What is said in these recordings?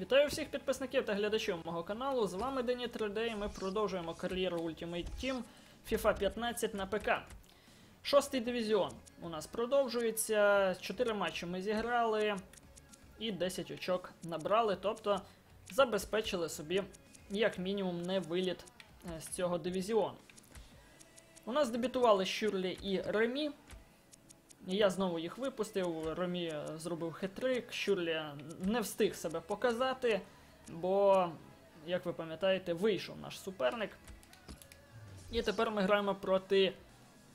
Вітаю всіх підписників та глядачів мого каналу. З вами Дені 3D і ми продовжуємо кар'єру Ultimate Team FIFA 15 на ПК. Шостий дивізіон у нас продовжується. 4 матчі ми зіграли і 10 очок набрали, тобто забезпечили собі як мінімум не виліт е, з цього дивізіону. У нас дебютували Щурлі і Ремі. Я знову їх випустив. Ромі зробив хитрик, Щурлі не встиг себе показати, бо, як ви пам'ятаєте, вийшов наш суперник. І тепер ми граємо проти.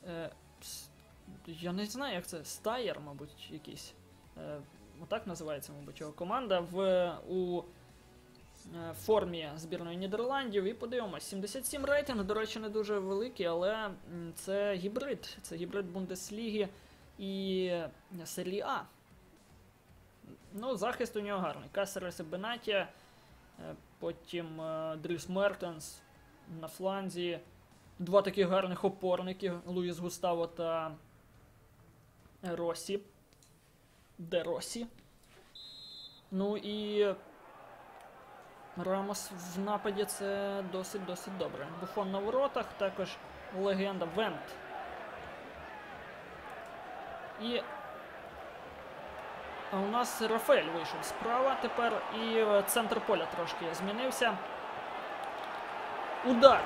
Е, я не знаю, як це. Стаєр, мабуть, якийсь. Е, отак називається, мабуть, його команда в, у е, формі збірної Нідерландів. І подивимось, 77 рейтинг, до речі, не дуже великий, але це гібрид. Це гібрид Бундесліги і серії А. Ну, захист у нього гарний. Касерес і Бенатія, е, потім е, Дрюс Мертенс на фланзі. Два таких гарних опорники Луїс Густаво та Росі. Де Росі. Ну і Рамос в нападі це досить-досить добре. Буфон на воротах, також легенда Вент. І а у нас Рафаель вийшов справа тепер і е, центр поля трошки змінився. Удар.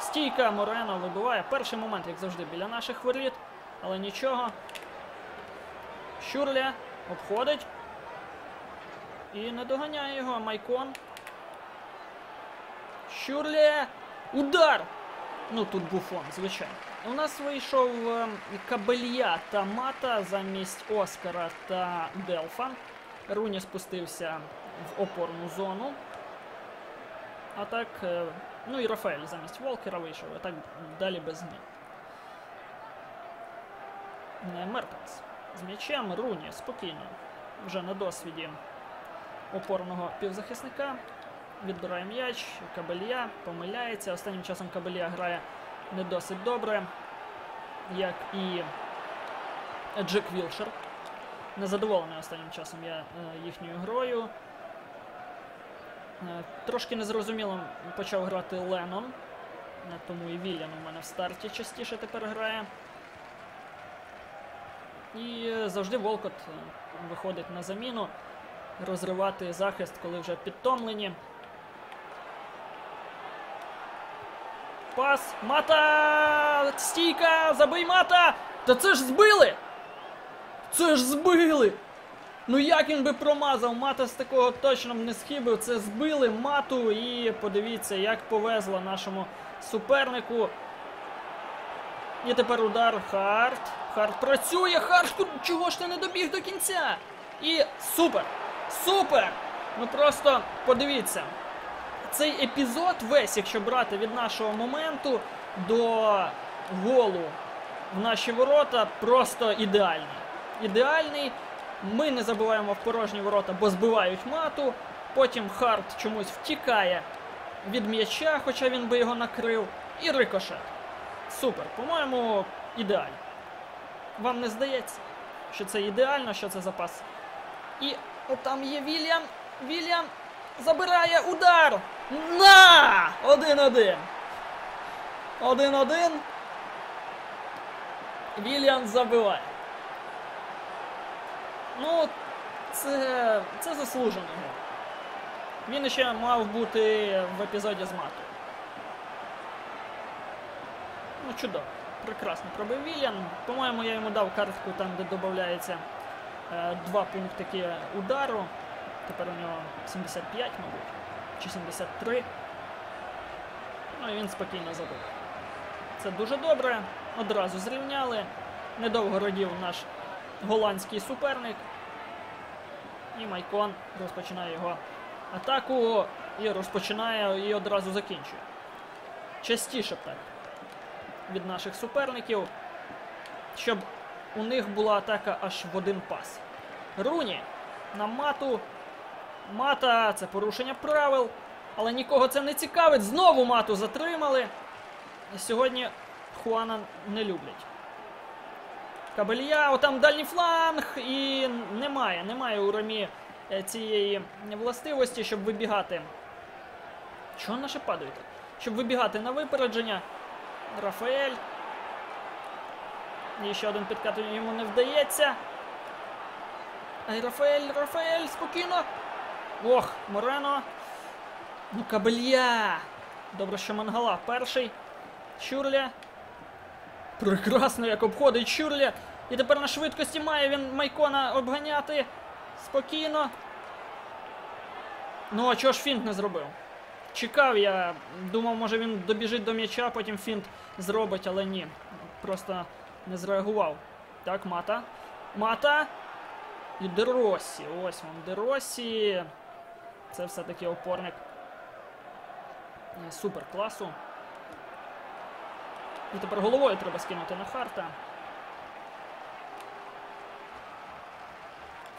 Стійка Морено вибиває. Перший момент, як завжди, біля наших воріт, але нічого. Щурля обходить. І не доганяє його Майкон. Щурлє. Удар! Ну тут буфон, звичайно. У нас вийшов Кабелья та Мата замість Оскара та Делфа. Руні спустився в опорну зону. А так, е, ну і Рафаель замість Волкера вийшов, а так далі без змін. Мертенс. З м'ячем Руні спокійно. Вже на досвіді опорного півзахисника. Відбирає м'яч, Кабелья помиляється. Останнім часом Кабелья грає не досить добре, як і Джек Вілшер. Незадоволений останнім часом я е, їхньою грою. Е, трошки незрозуміло почав грати Леннон, е, тому і Вільян у мене в старті частіше тепер грає. І завжди Волкот виходить на заміну, розривати захист, коли вже підтомлені. Пас. Мата! Стійка! Забий мата! Та це ж збили! Це ж збили! Ну як він би промазав? Мата з такого точно не схибив. Це збили мату і подивіться, як повезло нашому супернику. І тепер удар Харт. Харт працює. Харт, чого ж ти не добіг до кінця? І супер! Супер! Ну просто подивіться. Цей епізод весь, якщо брати від нашого моменту до голу в наші ворота, просто ідеальний. Ідеальний. Ми не забуваємо в порожні ворота, бо збивають мату. Потім Харт чомусь втікає від м'яча, хоча він би його накрив. І рикошет. Супер. По-моєму, ідеально. Вам не здається, що це ідеально, що це запас? І там є Вільям. Вільям забирає удар. На! Один-один. Один-один. Вільям забиває. Ну, це, це заслужено. Він ще мав бути в епізоді з матом. Ну, чудово. Прекрасно пробив Вільям. По-моєму, я йому дав картку там, де додається е, два пунктики удару. Тепер у нього 75, мабуть, чи 73. Ну і він спокійно забив. Це дуже добре. Одразу зрівняли. Недовго радів наш голландський суперник. І Майкон розпочинає його атаку і розпочинає і одразу закінчує. Частіше так від наших суперників, щоб у них була атака аж в один пас. Руні на мату. Мата це порушення правил, але нікого це не цікавить. Знову мату затримали. І сьогодні Хуана не люблять. Кабелья, отам дальній фланг, і немає, немає у Ромі е, цієї властивості, щоб вибігати. Чого наші падаєте? Щоб вибігати на випередження. Рафаель. І ще один підкат йому не вдається. Ай, Рафаель, Рафаель, спокійно. Ох, Морено. Ну, кабелья. Добре, що Мангала перший. Чурля. Прекрасно, як обходить Чурля. І тепер на швидкості має він Майкона обганяти. Спокійно. Ну, а чого ж фінт не зробив? Чекав я, думав, може він добіжить до м'яча, потім фінт зробить, але ні. Просто не зреагував. Так, мата. Мата. І Деросі. Ось він, Деросі. Це все-таки опорник. е, Супер класу. І тепер головою треба скинути на харта.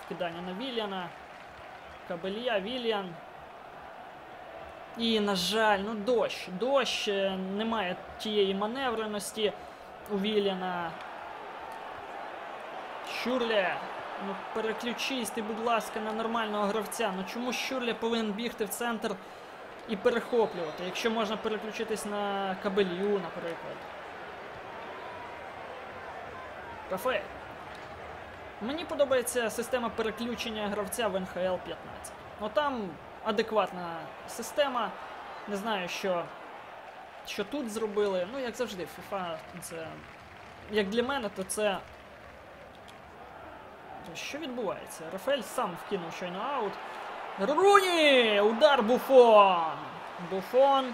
Вкидання на Вільяна. Кабелья, Вільян. І, на жаль, ну дощ. Дощ, е, немає тієї маневреності у Вільяна. Щурля, ну переключись ти, будь ласка, на нормального гравця. Ну чому Щурля повинен бігти в центр і перехоплювати, якщо можна переключитись на кабелью, наприклад. Рафаель. Мені подобається система переключення гравця в НХЛ 15. Ну там адекватна система. Не знаю, що, що тут зробили. Ну, як завжди, FIFA це. Як для мене, то це. Що відбувається? Рафаель сам вкинув щойно аут. Руні! Удар Буфон! Буфон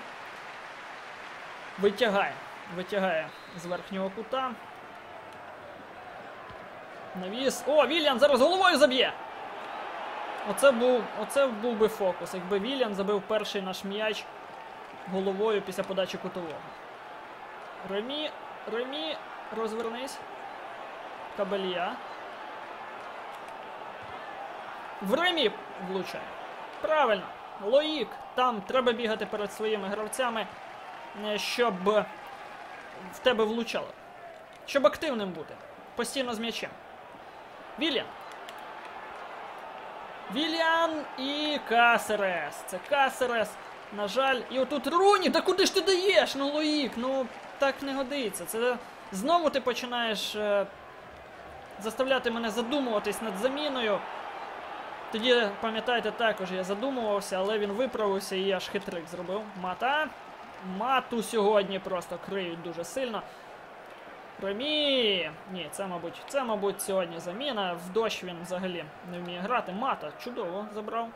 витягає. Витягає з верхнього кута. Навіс. О, Вільян зараз головою заб'є! Оце був, оце був би фокус, якби Вільян забив перший наш м'яч головою після подачі кутового. Ремі, Ремі, розвернись. Кабелья. В Ремі влучає. Правильно. Лоїк. Там треба бігати перед своїми гравцями, е, щоб в тебе влучало. Щоб активним бути. Постійно з м'ячем. Вільян. Вільян і Касерес. Це Касерес. На жаль, і отут Руні, да куди ж ти даєш? Ну, Лоїк, ну так не годиться. Це знову ти починаєш е, заставляти мене задумуватись над заміною. Тоді, пам'ятаєте, також я задумувався, але він виправився і аж хитрик зробив. Мата. Мату сьогодні просто криють дуже сильно. Ремі! Ні, це, мабуть, це, мабуть, сьогодні заміна. В дощ він взагалі не вміє грати. Мата чудово забрав.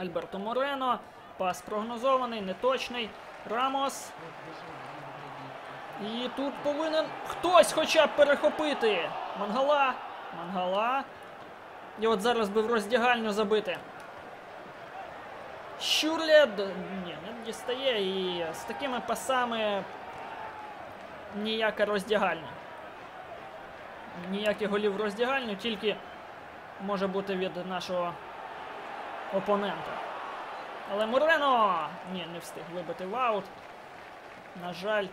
Альберто Морено. Пас прогнозований, неточний. Рамос. І тут повинен хтось хоча б перехопити. Мангала. Мангала. І от зараз би в роздягальню забити. Щурлед. Ні, не дістає. І з такими пасами ніяка роздягальня. Ніяких голів роздягальню, тільки може бути від нашого опонента. Але Морено! Ні, не встиг вибити в аут. На жаль,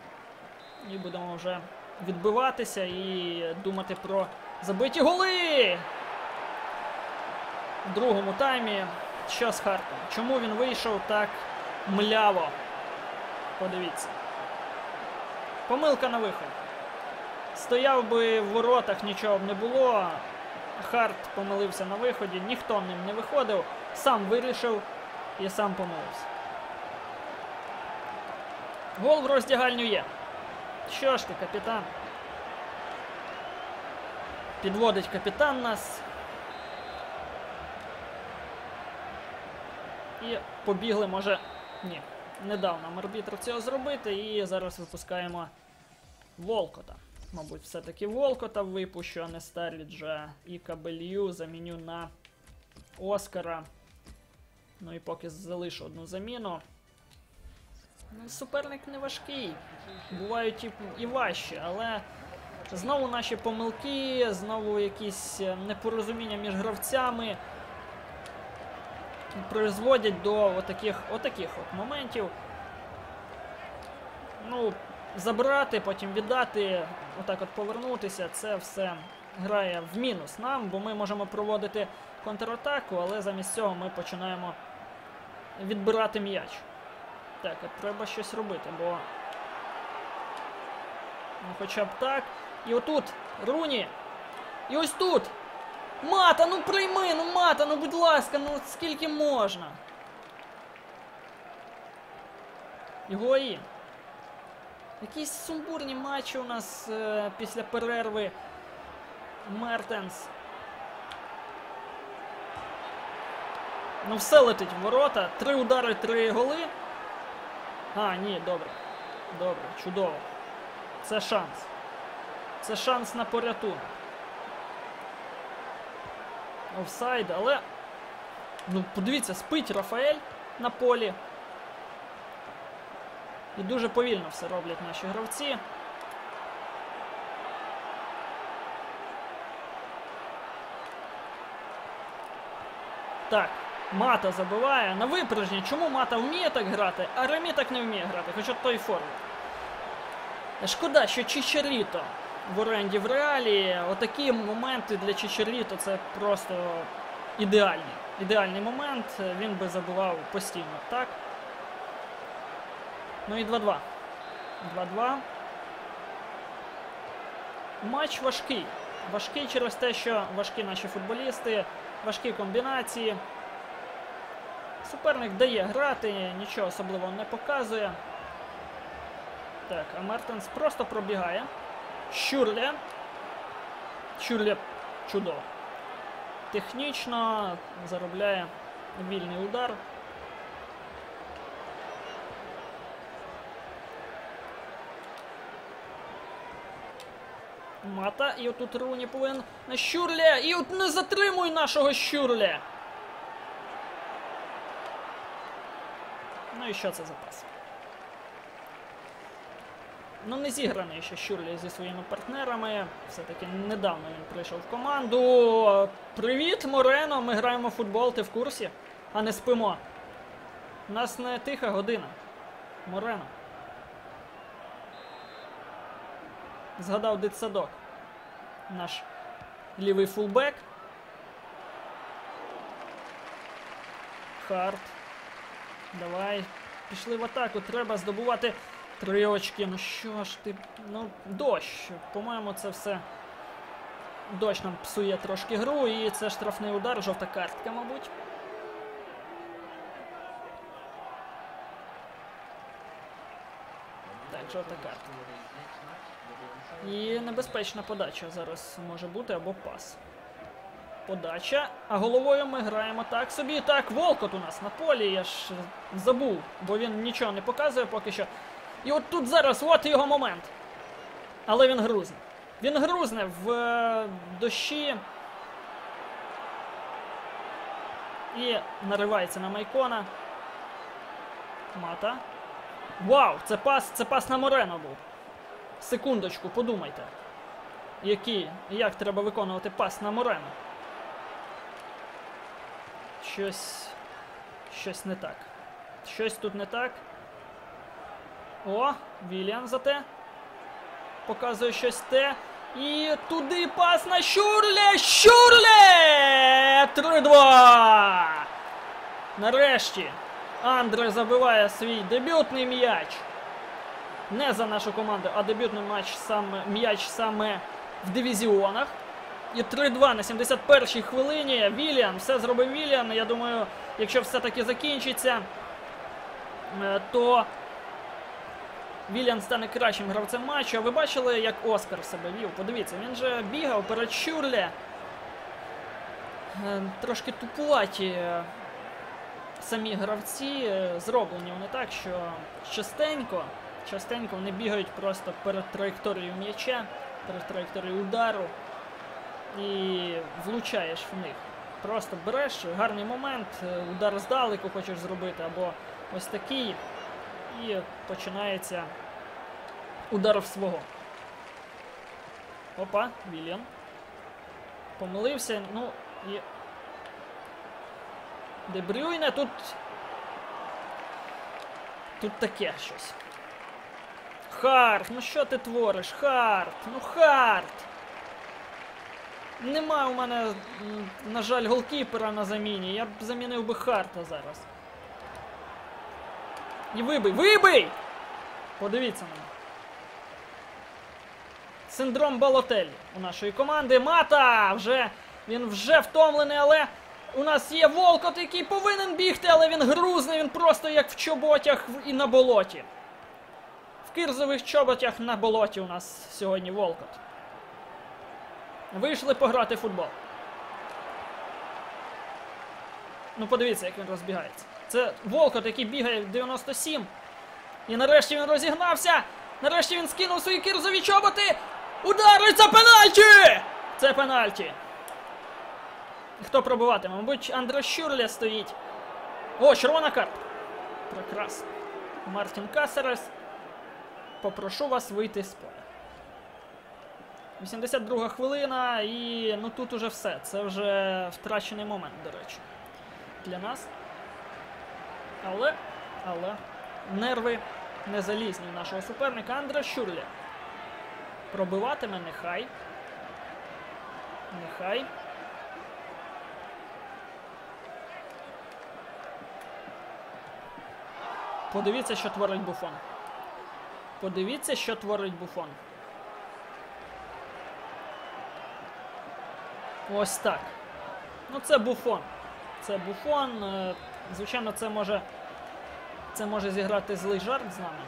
і будемо вже відбиватися і думати про забиті голи. В другому таймі. Що з Хартом? Чому він вийшов так мляво? Подивіться. Помилка на виход. Стояв би в воротах, нічого б не було. Харт помилився на виході, ніхто ним не виходив, сам вирішив і сам помилився. Гол в роздягальню є. Що ж ти, капітан? Підводить капітан нас. І побігли, може. Ні, не дав нам арбітр цього зробити, і зараз випускаємо Волкота. Мабуть, все-таки Волкота випущу, а не Старліджа і Кабелью заміню на Оскара. Ну і поки залишу одну заміну. Ну, суперник не важкий. Бувають і, і важчі, але знову наші помилки, знову якісь е, непорозуміння між гравцями призводять до отаких, отаких от моментів. Ну, забрати, потім віддати, отак от повернутися, це все грає в мінус нам, бо ми можемо проводити контратаку, але замість цього ми починаємо відбирати м'яч. Так, а треба щось робити, бо. Ну, хоча б так. І отут Руні. І ось тут. Мата, ну прийми, ну мата, ну будь ласка, ну скільки можна. Гої. Якісь сумбурні матчі у нас е, після перерви. Мертенс. Ну, все летить в ворота. Три удари, три голи. А, ні, добре. Добре, чудово. Це шанс. Це шанс на порятунок. Офсайд, але. Ну, подивіться, спить Рафаель на полі. І дуже повільно все роблять наші гравці. Так, Мата забиває на випередження. Чому Мата вміє так грати, а Ремі так не вміє грати, хоча той формі. Шкода, що Чичаріто в оренді в реалі. Отакі моменти для Чичаріто це просто ідеальні. Ідеальний момент. Він би забивав постійно, так? Ну і 2-2. 2-2. Матч важкий. Важкий через те, що важкі наші футболісти, важкі комбінації. Суперник дає грати, нічого особливого не показує. Так, а Мертенс просто пробігає. Щурля. Щурля чудово. Технічно заробляє вільний удар. Мата, і отут Руні повинен на Щурля. І от не затримуй нашого Щурля. Ну і що це за пас? Ну, не зіграний ще Щурлі зі своїми партнерами. Все-таки недавно він прийшов в команду. Привіт, Морено! Ми граємо в футбол, ти в курсі, а не спимо. У нас не тиха година. Морено. Згадав дитсадок. Наш лівий фулбек. Харт. Давай. Пішли в атаку. Треба здобувати три очки. Ну що ж ти. Ну, дощ. По-моєму, це все. Дощ нам псує трошки гру, і це штрафний удар, жовта картка, мабуть. Так, жовта картка. І небезпечна подача зараз може бути або пас. Подача. А головою ми граємо так собі. Так, Волкот у нас на полі. Я ж забув, бо він нічого не показує поки що. І от тут зараз, от його момент. Але він грузне. Він грузне в е, дощі. І наривається на Майкона. Мата. Вау! Це пас, це пас на Морено був. Секундочку, подумайте. Який, як треба виконувати пас на Морено? Щось. Щось не так. Щось тут не так. О, Вільям зате. Показує щось те. І туди пас на Щурле! Щурле! 3-2! Нарешті Андре забиває свій дебютний м'яч. Не за нашу команду, а дебютний матч саме м'яч саме в дивізіонах. І 3-2 на 71-й хвилині. Вільям, все зробив Вільям. Я думаю, якщо все-таки закінчиться, е, то Вільям стане кращим гравцем матчу. А ви бачили, як Оскар себе вів? Подивіться, він же бігав перед Щурле. Е, Трошки тупуваті е, самі гравці. е, Зроблені вони так, що частенько, частенько вони бігають просто перед траєкторією м'яча, перед траєкторією удару і влучаєш в них. Просто береш гарний момент, удар здалеку хочеш зробити, або ось такий, і починається удар в свого. Опа, Вільям. Помилився, ну і. Дебрюйне тут. Тут таке щось. Харт, ну що ти твориш? Харт, ну Харт! Нема у мене, на жаль, голкіпера на заміні. Я б замінив би Харта зараз. І вибий! Вибий! Подивіться на мене. Синдром Балотелі у нашої команди. Мата! Вже він вже втомлений, але у нас є Волкот, який повинен бігти, але він грузний, він просто як в чоботях і на болоті. В кирзових чоботях на болоті у нас сьогодні Волкот. Вийшли пограти в футбол. Ну, подивіться, як він розбігається. Це Волкот, який бігає в 97. І нарешті він розігнався. Нарешті він скинув свої кірзові чоботи. Удари це пенальті! Це пенальті. Хто пробуватиме? Мабуть, Андре Щурля стоїть. О, червона картка. Прекрасно. Мартін Касерес. Попрошу вас вийти з поля. 82 хвилина, і ну тут уже все. Це вже втрачений момент, до речі. Для нас. Але, але, нерви не залізні нашого суперника Андре Щурлі. Пробиватиме нехай. Нехай. Подивіться, що творить Буфон. Подивіться, що творить Буфон. Ось так. Ну, це Буфон. Це Буфон. Звичайно, це може. Це може зіграти злий жарт з нами.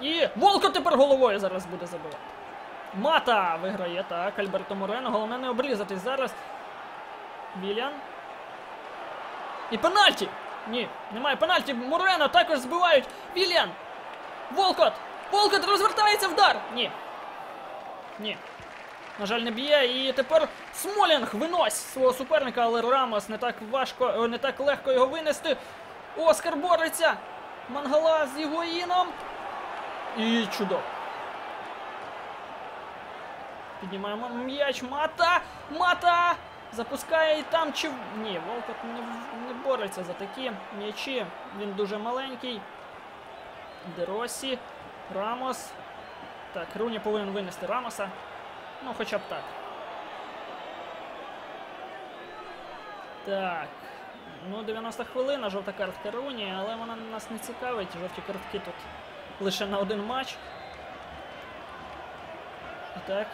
І Волко тепер головою зараз буде забивати. Мата виграє, так, Альберто Морено. Головне не обрізатись зараз. Вільян. І пенальті! Ні, немає пенальті. Морено також збивають. Вільян! Волкот! Волкот розвертається вдар! Ні. Ні. На жаль, не б'є. І тепер Смолінг винось свого суперника, але Рамос не так важко, е, не так легко його винести. Оскар бореться. Мангала з Ігоїном. І чудово. Піднімаємо м'яч. Мата! Мата! Запускає і там чи. Ні, Волкот не, не бореться за такі м'ячі. Він дуже маленький. Деросі. Рамос. Так, Руні повинен винести Рамоса. Ну, хоча б так. Так. Ну, 90 хвилина, жовта картка Руні, але вона нас не цікавить. Жовті картки тут лише на один матч. Так.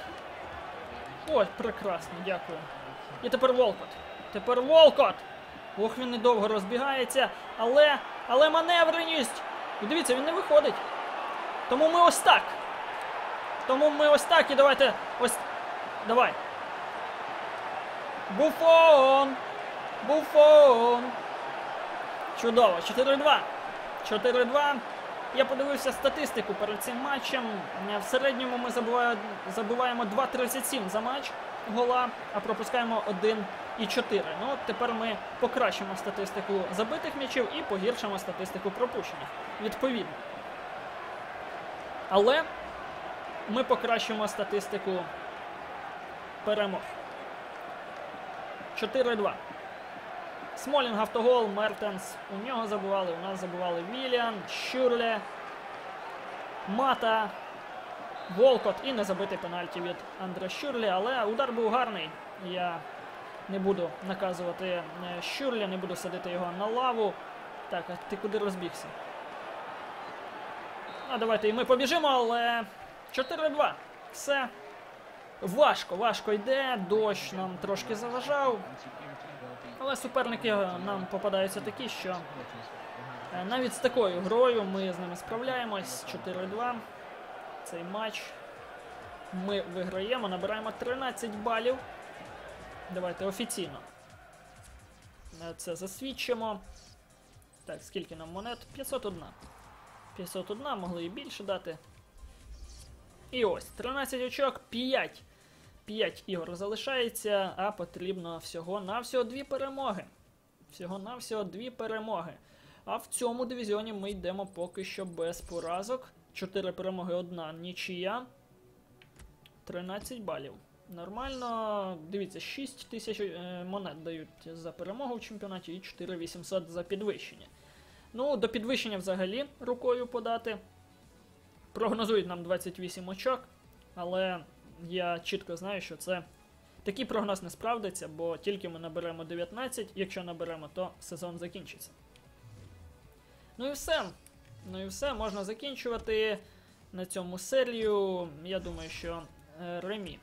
Ой, прекрасно, дякую. І тепер Волкот. Тепер Волкот! Ох, він недовго розбігається, але. Але маневреність! І дивіться, він не виходить. Тому ми ось так. Тому ми ось так і давайте. Ось. Давай. Буфон! Буфон! Чудово, 4-2. 4-2. Я подивився статистику перед цим матчем. В середньому ми забиваємо 2.37 за матч гола, а пропускаємо 1,4. Ну, тепер ми покращимо статистику забитих м'ячів і погіршимо статистику пропущених. Відповідно. Але ми покращимо статистику перемог. 4-2. Смолінг автогол, Мертенс. У нього забували, у нас забували Віліан, Щурле, Мата, Волкот і не забитий пенальті від Андре Щурлі, але удар був гарний. Я не буду наказувати е, Щурлі, не буду садити його на лаву. Так, ти куди розбігся? А давайте і ми побіжимо, але 4-2. Все. Важко, важко йде. Дощ нам трошки заважав. Але суперники нам попадаються такі, що е, навіть з такою грою ми з ними справляємось. 4-2. Цей матч ми виграємо, набираємо 13 балів. Давайте офіційно. Це засвідчимо. Так, скільки нам монет? 501. 501, могли і більше дати. І ось, 13 очок, 5. 5 ігор залишається, а потрібно всього-навсього дві перемоги. Всього-навсього дві перемоги. А в цьому дивізіоні ми йдемо поки що без поразок. 4 перемоги, одна нічия. 13 балів. Нормально. Дивіться, 6 тисяч е, монет дають за перемогу в чемпіонаті і 4800 за підвищення. Ну, до підвищення взагалі рукою подати. Прогнозують нам 28 очок, але я чітко знаю, що це такий прогноз не справдиться, бо тільки ми наберемо 19, якщо наберемо, то сезон закінчиться. Ну і все. Ну і все, можна закінчувати на цьому серію. Я думаю, що е, Ремі.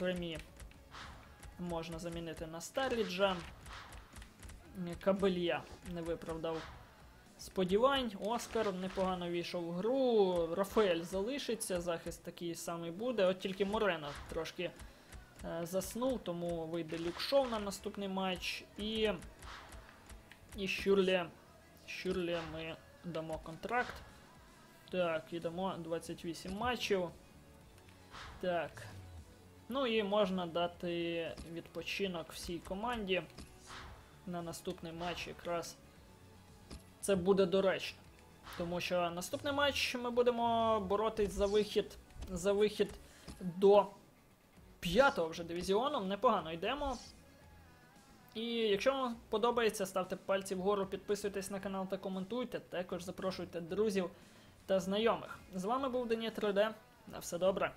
Ремі можна замінити на Старліджа. Кабелья не виправдав сподівань. Оскар непогано війшов в гру. Рафаель залишиться, захист такий самий буде. От тільки Морено трошки е, заснув, тому вийде Люкшов на наступний матч. І, і Щурлі, Щурлі ми дамо контракт. Так, і дамо 28 матчів. Так. Ну і можна дати відпочинок всій команді. На наступний матч якраз це буде доречно. Тому що наступний матч ми будемо боротись за вихід, за вихід до п'ятого вже дивізіону. Непогано йдемо. І якщо вам подобається, ставте пальці вгору, підписуйтесь на канал та коментуйте. Також запрошуйте друзів та знайомих. З вами був Дені 3D. На все добре.